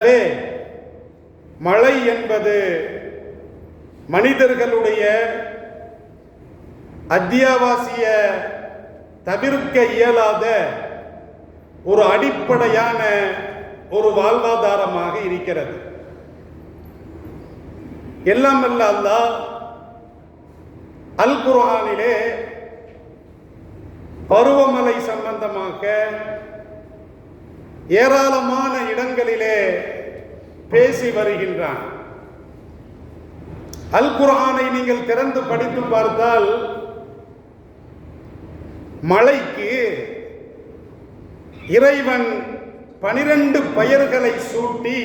அதே மழை என்பது மனிதர்களுடைய அத்தியாவசிய தவிர்க்க இயலாத ஒரு அடிப்படையான ஒரு வாழ்வாதாரமாக இருக்கிறது. எல்லாம் அல்ல அல் குர்ஆனிலே பருவமழை சம்பந்தமாக ஏராளமான இடங்களிலே பேசி வருகின்றான். அல் குரானை நீங்கள் திறந்து படித்து பார்த்தால் மலைக்கு இறைவன் பனிரெண்டு பெயர்களை சூட்டி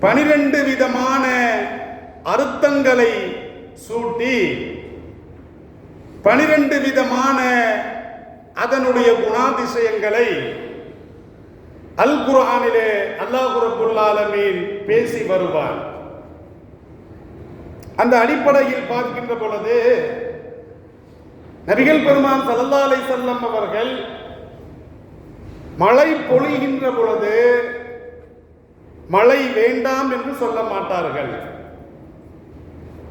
பனிரெண்டு விதமான அர்த்தங்களை சூட்டி பனிரெண்டு விதமான அதனுடைய குணாதிசயங்களை அல் குர்ஆனிலே அல்லாஹ் ரப்புல் பேசி வருவார் அந்த அடிப்படையில் பார்க்கின்ற பொழுது நபிகள் பெருமான் ஸல்லல்லாஹு அலைஹி அவர்கள் மழை பொழிகின்ற பொழுது மழை வேண்டாம் என்று சொல்ல மாட்டார்கள்.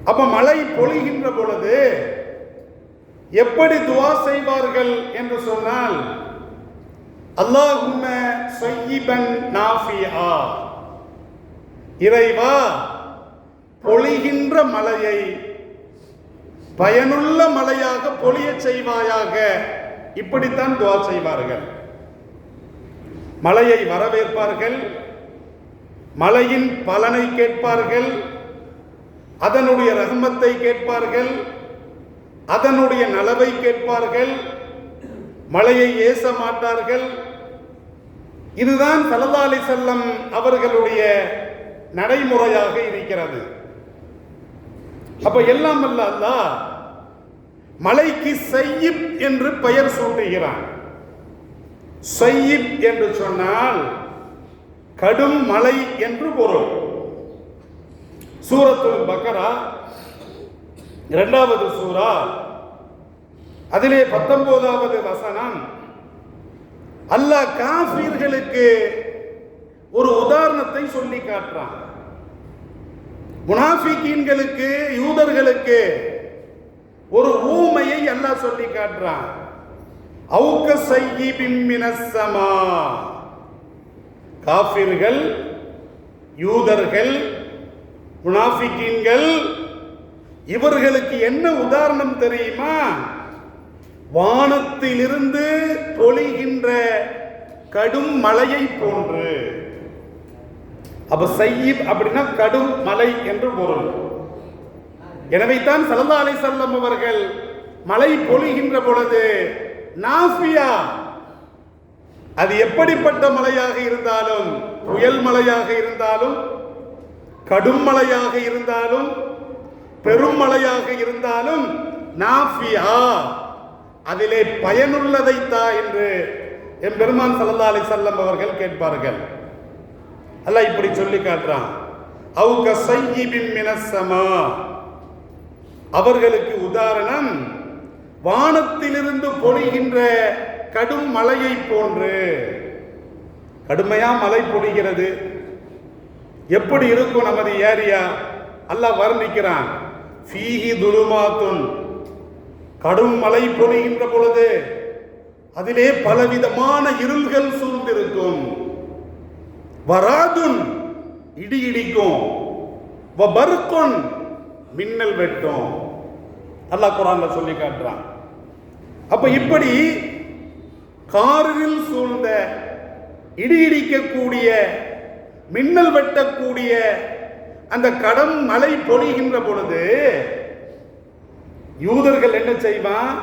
அப்ப மழை பொழிகின்ற பொழுது எப்படி துவா செய்வார்கள் என்று சொன்னால் அல்லாஹும்ம சொய்யிபன் நாஃபியா. இறைவா பொழிகின்ற மலையை பயனுள்ள மலையாக பொழியச் செய்வாயாக. இப்படித்தான் துவா செய்வார்கள். மலையை வரவேற்பார்கள். மலையின் பலனை கேட்பார்கள். அதனுடைய ரஹமத்தை கேட்பார்கள். அதனுடைய நலவை கேட்பார்கள். மழையை ஏச மாட்டார்கள். இதுதான் சல்லல்லாஹு செல்லம் அவர்களுடைய நடைமுறையாக இருக்கிறது. அப்ப எல்லாம் அல்ல மலைக்கு சையிப் என்று பெயர் சூட்டுகிறான். சையிப் என்று சொன்னால் கடும் மலை என்று பொருள். சூரத்துல் பக்கரா இரண்டாவது சூரா அதிலே பத்தொன்பதாவது வசனம். அல்லாஹ் காஃபீர்களுக்கு ஒரு உதாரணத்தை சொல்லி காட்டுறான். முனாஃபிகீன்களுக்கு யூதர்களுக்கு ஒரு ஊமையை அல்லாஹ் சொல்லி காட்டுறான். அவுக்க சையி பிம்மினசமா காஃபிர்கள் யூதர்கள் முனாஃபிகீன்கள் இவர்களுக்கு என்ன உதாரணம் தெரியுமா? வானத்திலிருந்து பொழிகின்ற கடும் மலையை போன்று. அப்ப சையீப் அப்படின்னா கடும் மலை என்று பொருள். எனவே தான் சலந்தா அலை செல்லம் அவர்கள் மலை பொழிகின்ற பொழுது நாஃபியா அது எப்படிப்பட்ட மலையாக இருந்தாலும் புயல் மலையாக இருந்தாலும் கடும் மலையாக இருந்தாலும் பெரும் மலையாக இருந்தாலும் நாஃபியா. அதிலே பயனுள்ளதை தா என்று என் பெருமான் சல்லா அலி செல்லம் அவர்கள் கேட்பார்கள். அல்ல இப்படி சொல்லி காட்டுறான். அவுக சையிபின் மினசமா அவர்களுக்கு உதாரணம் வானத்திலிருந்து பொழிகின்ற கடும் மலையை போன்று. கடுமையா மழை பொழிகிறது. எப்படி இருக்கும் நமது ஏரியா? அல்லாஹ் வர்ணிக்கிறான். ஃபீஹி துலுமாத்துன் கடும் மழை பொழிகின்ற பொழுது அதிலே பலவிதமான இருள்கள் சூழ்ந்திருக்கும். வராதுன் இடி இடிக்கும். வபருக்குன் மின்னல் வெட்டும். அல்லாஹ் குரான்ல சொல்லி காட்டுறான். அப்ப இப்படி காரில் சூழ்ந்த இடி இடிக்கக்கூடிய மின்னல் வெட்டக்கூடிய அந்த கடம் மலை பொழிகின்ற பொழுது யூதர்கள் என்ன செய்வான்?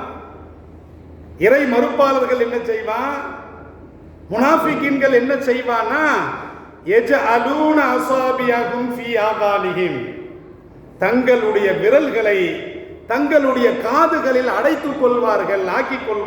இறை மறுப்பாளர்கள் என்ன செய்வான்? முனாஃபிகின்கள் என்ன செய்வானா எஜ அலூன அசாபியாகும் ஃபி ஆகாலிஹிம் தங்களுடைய விரல்களை தங்களுடைய காதுகளில் அடைத்துக் கொள்வார்கள் ஆக்கிக் கொள்வார்கள்